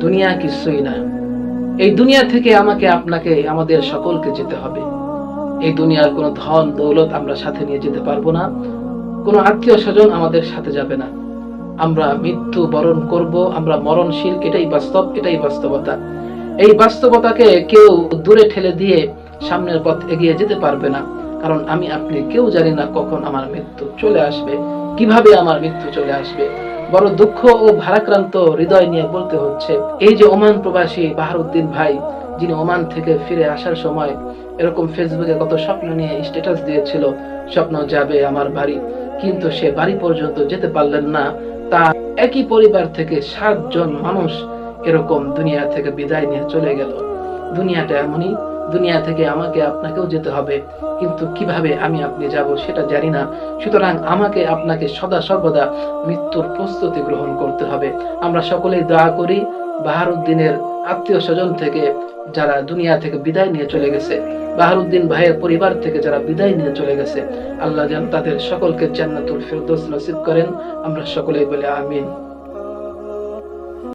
দুনিয়া কিছুই না। এই দুনিয়া থেকে আমাকে, আপনাকে, আমাদের সকলকে যেতে হবে। এই দুনিয়ার কোনো ধন দৌলত আমরা সাথে নিয়ে যেতে পারব না। কোনো আত্মীয় স্বজন আমাদের সাথে যাবে না। আমরা মৃত্যু বরণ করব, আমরা মরণশীল, এটাই বাস্তব, এটাই বাস্তবতা। এই বাস্তবতাকে কেউ দূরে ঠেলে দিয়ে সামনের পথ এগিয়ে যেতে পারবে না। কারণ আমি, আপনি কেউ জানি না কখন আমার মৃত্যু চলে আসবে, কীভাবে আমার মৃত্যু চলে আসবে। বড় দুঃখ ও ভারাক্রান্ত হৃদয় নিয়ে বলতে হচ্ছে, এই যে ওমান প্রবাসী বাহারুদ্দিন ভাই, যিনি ওমান থেকে ফিরে আসার সময় এরকম ফেসবুকে কত স্বপ্ন নিয়ে স্ট্যাটাস দিয়েছিল, স্বপ্ন যাবে আমার বাড়ি। কিন্তু সে বাড়ি পর্যন্ত যেতে পারলেন না। তা একই পরিবার থেকে সাতজন মানুষ এরকম দুনিয়া থেকে বিদায় নিয়ে চলে গেল। দুনিয়াটা এমনই দুনিয়া থেকে আমাকে, আপনাকেও যেতে হবে। কিন্তু কীভাবে আমি আপনি যাব সেটা জানি না। সুতরাং আমাকে আপনাকে সদা সর্বদা মৃত্যুর প্রস্তুতি গ্রহণ করতে হবে। আমরা সকলেই দোয়া করি, বাহারুদ্দিনের আত্মীয় স্বজন থেকে যারা দুনিয়া থেকে বিদায় নিয়ে চলে গেছে, বাহারুদ্দিন ভাইয়ের পরিবার থেকে যারা বিদায় নিয়ে চলে গেছে। আল্লাহ যেন তাদের সকলকে জান্নাতুল ফেরদৌস নসিব করেন। আমরা সকলেই বলে আমিন।